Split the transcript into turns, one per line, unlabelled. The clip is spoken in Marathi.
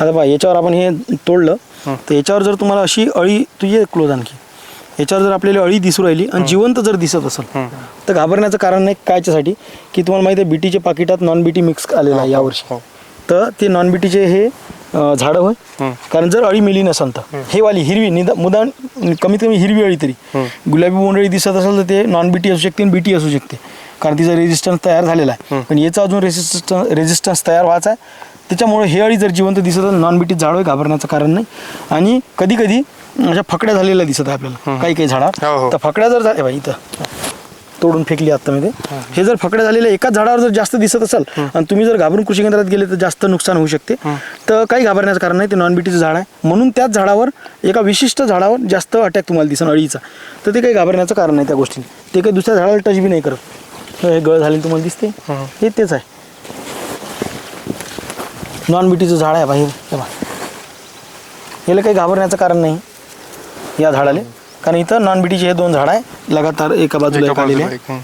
आता पहा याच्यावर आपण हे तोडलं तर याच्यावर जर तुम्हाला अशी अळी तुझी क्लोज आणखी. याच्यावर जर आपल्याला अळी दिसू राहिली आणि जिवंत जर दिसत असेल तर घाबरण्याचं कारण नाही कायच्यासाठी की तुम्हाला माहिती आहे बीटीच्या पाकिटात नॉन बीटी मिक्स आलेलं आहे यावर्षी. तर ते नॉन बीटीचे हे झाडं होय. कारण जर अळी मिली नसेल तर. हे. वाली हिरवी निदा मुदान कमीत कमी हिरवी अळी तरी. गुलाबी बोंडळी दिसत असेल तर ते नॉन बीटी असू शकते आणि बीटी असू शकते. कारण तिचा रेजिस्टन्स तयार झालेला आहे. पण याचा अजून रेजिस्टन्स रेजिस्टन्स तयार व्हायचा आहे. त्याच्यामुळे हे अळी जर जिवंत दिसत असेल नॉन बीटी झाड होय घाबरण्याचं कारण नाही. आणि कधी कधी अशा फकड्या झालेल्या दिसत आहे आपल्याला. काही काही
हो, हो.
झाडा तर फकड्या जर झाल्या बाई इथं. तोडून फेकली आता मध्ये हे जर फकड्या झालेल्या एकाच झाडावर जर जास्त दिसत असेल आणि तुम्ही जर घाबरून कृषी केंद्रात गेले तर जास्त नुकसान होऊ शकते. तर काही घाबरण्याचं कारण नाही ते नॉन बीटीचं झाड आहे. म्हणून त्याच झाडावर एका विशिष्ट झाडावर जास्त अटॅक तुम्हाला दिसन अळीचा. तर ते काही घाबरण्याचं कारण नाही त्या गोष्टी ते काही दुसऱ्या झाडाला टच बी नाही करत. हे गळ झालेलं तुम्हाला दिसते हे तेच आहे. नॉन बीटीचं झाड आहे बाहेर हे बघा. याला काही घाबरण्याचं कारण नाही या झाडाले कारण इथं नॉन बीटीचे हे दोन झाड आहे लगातार एका बाजूला
एका
आलेले आहे.